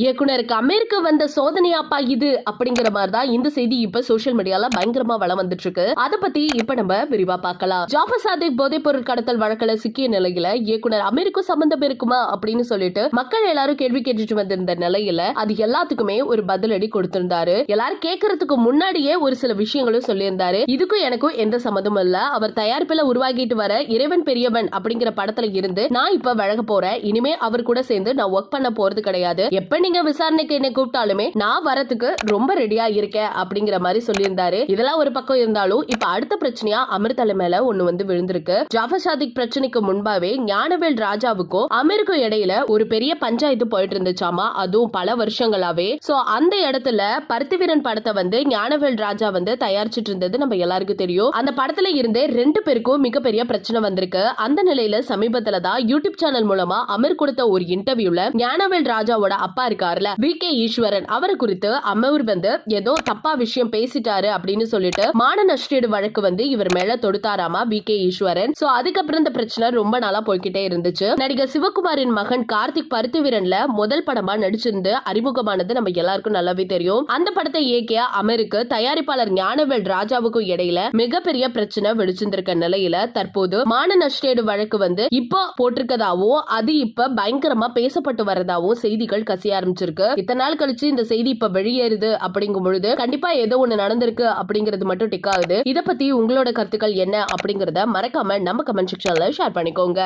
இயக்குனருக்கு அமெரிக்க வந்த சோதனையாப்பா இது அப்படிங்கிற மாதிரி தான் இந்த செய்தி இப்ப சோசியல் மீடியால பயங்கரமா வளம் வந்துட்டு இருக்கு அத பத்தி இப்ப நம்ம விரிவா பார்க்கலாம். ஜாஃபர் சாதிக் போதைப் பொருள் கடத்தல் வழக்கில் சிக்கிய நிலையில இயக்குனர் அமெரிக்கும் சம்பந்தம் இருக்குமா அப்படின்னு சொல்லிட்டு மக்கள் எல்லாரும் கேள்வி கேட்டுட்டு வந்திருந்த நிலையில அது எல்லாத்துக்குமே ஒரு பதிலடி கொடுத்திருந்தாரு. எல்லாரும் கேட்கறதுக்கு முன்னாடியே ஒரு சில விஷயங்களும் சொல்லியிருந்தாரு. இதுக்கும் எனக்கும் எந்த சம்மந்தமும் இல்ல. அவர் தயாரிப்புல உருவாகிட்டு வர இறைவன் பெரியவன் அப்படிங்கிற படத்துல இருந்து நான் இப்ப வழங்க போறேன். இனிமே அவர் கூட சேர்ந்து நான் ஒர்க் பண்ண போறது கிடையாது. எப்ப நீங்க விசாரணைக்கு என்ன கூப்பிட்டாலுமே நான் வரத்துக்கு ரொம்ப ரெடியா இருக்கேன் அப்படிங்கிற மாதிரி சொல்லியிருந்தாரு. இதெல்லாம் ஒரு பக்கம் இருந்தாலும் இப்ப அடுத்த பிரச்சனையா அமிர்தல மேல ஒண்ணு வந்து விழுந்திருக்கு. ஜாஃபர் சாதிக் பிரச்சனைக்கு முன்பாவே ஞானவேல் ராஜாவுக்கும் அமீருக்கும் இடையில ஒரு பெரிய பஞ்சாயத்து போயிட்டு இருந்துச்சாமா அதுவும் பல வருஷங்களாவே. சோ அந்த இடத்துல பருத்திவீரன் படத்தை வந்து ஞானவேல் ராஜா வந்து தயாரிச்சிட்டு இருந்தது நம்ம எல்லாருக்கும் தெரியும். அந்த படத்துல இருந்தே ரெண்டு பேருக்கும் மிகப்பெரிய பிரச்சனை வந்திருக்கு. அந்த நிலையில சமீபத்துல தான் யூடியூப் சேனல் மூலமா அமீர் கொடுத்த ஒரு இன்டர்வியூல ஞானவேல் ராஜாவோட அப்பா இருக்காருல வி. கே. ஈஸ்வரன். அவர் குறித்து அமீர் வந்து ஏதோ தப்பா விஷயம் பேசிட்டாரு அப்படின்னு சொல்லிட்டு மான நஷ்டீடு வழக்கு வந்து இவர் மேல தொடுத்தாராமா வி. கே. ஈஸ்வரன்? சோ அதுக்கப்புறம் இந்த பிரச்சனை ரொம்ப நாளா போய்கிட்டே இருந்துச்சு. நடிகர் சிவகுமாரின் மகன் கார்த்திக் பருத்திவீரன்ல முதல் படமா நடிச்சிருந்து அறிமுகமானது நம்ம எல்லாருக்கும் நல்லாவே தெரியும். அந்த படத்தை இயக்கிய அமெரிக்க தயாரிப்பாளர் ஞானவேல் ராஜாவுக்கும் இடையில மிகப்பெரிய பிரச்சனை வெடிச்சிருந்திருக்க நிலையில தற்போது மான நஷ்டேடு வழக்கு வந்து இப்போ போட்டிருக்கதாவும் அது இப்ப பயங்கரமா பேசப்பட்டு வரதாவும் செய்திகள் கசிய ஆரம்பிச்சிருக்கு. இத்தனை நாள் கழிச்சு இந்த செய்தி இப்ப வெளியேறுது அப்படிங்கும் பொழுது கண்டிப்பா ஏதோ ஒண்ணு நடந்திருக்கு அப்படிங்கிறது மட்டும் டிக் ஆகுது. இத பத்தி உங்களோட கருத்துக்கள் என்ன அப்படிங்கறத மறக்காம நம்ம கமெண்ட் செக்ஷன்ல ஷேர் பண்ணிக்கோங்க.